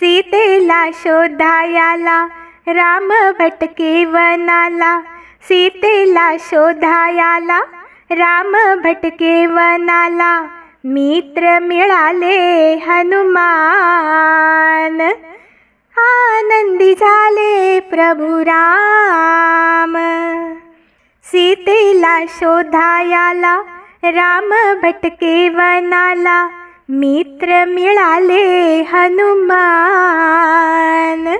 सीतेला शोधायाला राम भटके वनाला. सीतेला शोधायाला राम भटके वनाला. मित्र मिळाले हनुमान. आनंदी झाले प्रभु राम. सीतेला शोधायाला राम भटके वनाला. मित्र मिळाले हनुमान.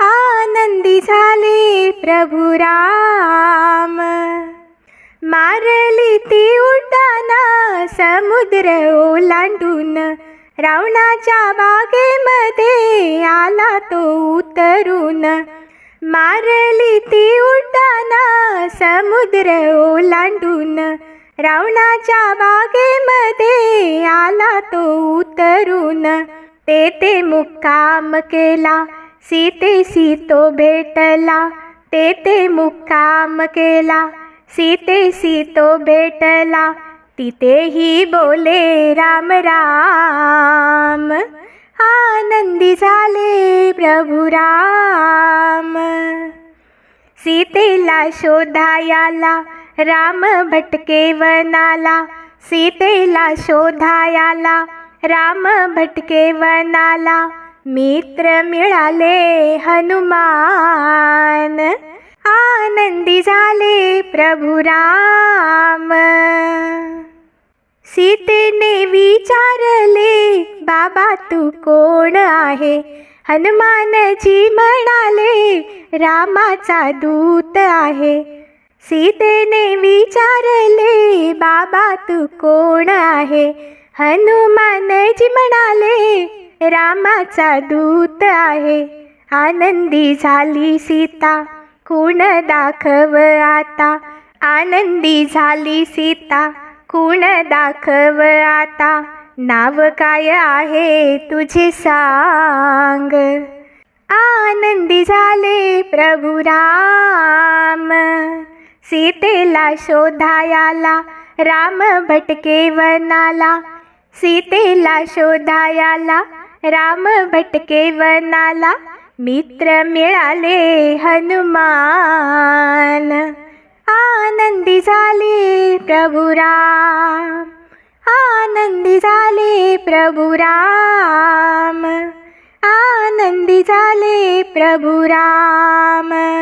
आनंदी झाले प्रभु राम. मारली ती उड्डाना समुद्र ओलांडून. रावणाच्या बागेमध्ये आला तो उतरून. मारली ती उड्डाना समुद्र ओलांडून. रावणाच्या बागेमध्ये आला तो उतरून. तेथे मुक्काम केला. सीतेशी तो भेटला. तेथे मुक्काम केला. सीतेशी तो भेटला. तिथेही बोले राम राम. आनंदी झाले प्रभु राम. सीतेला शोधायाला राम भटके वनाला सीतेला शोधायाला. राम भटके वनाला मित्र मिळाले हनुमान. आनंदी झाले प्रभु राम. सीतेने विचारले बाबा तू कोण आहे? हनुमानजी म्हणाले रामाचा दूत आहे. सीतेने विचारले बाबा तू कोण आहे? हनुमानजी म्हणाले रामाचा दूत आहे. आनंदी झाली सीता कुण दाखव आता. आनंदी झाली सीता कुण दाखव आता. नाव काय आहे तुझे सांग? आनंदी झाले प्रभु राम सीतेला शोधायाला राम भटके वनाला. सीतेला शोधायाला राम भटके वनाला. मित्र मिळाले हनुमान. आनंदी झाले प्रभु राम. आनंदी झाले प्रभु राम. आनंदी झाले प्रभु राम.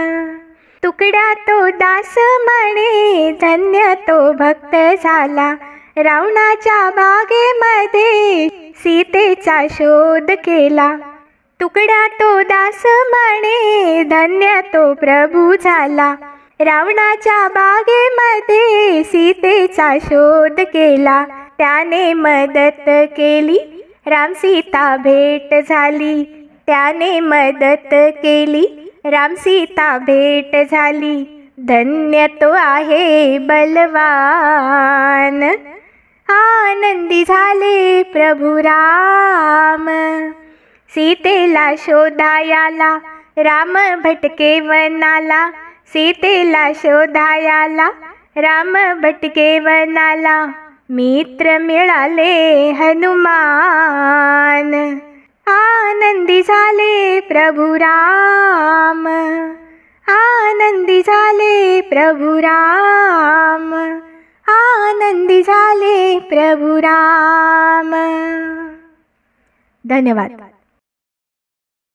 तुकडा तो दास म्हणे धन्य तो भक्त झाला. रावणाच्या बागेमध्ये सीतेचा शोध केला. तुकड्या तो दास म्हणे धन्य तो प्रभू झाला. रावणाच्या बागेमध्ये सीतेचा शोध केला. त्याने मदत केली. राम सीता भेट झाली. त्याने मदत केली. राम सीता भेट झाली. धन्य तो आहे बलवान. आनंदी झाले प्रभु राम. सीतेला शोधायाला राम भटके वनाला. सीतेला शोधायाला राम भटके वनाला. मित्र मिळाले हनुमान. आनंदी झाले प्रभु राम. आनंदी झाले प्रभु राम. आनंदी झाले प्रभु राम. धन्यवाद.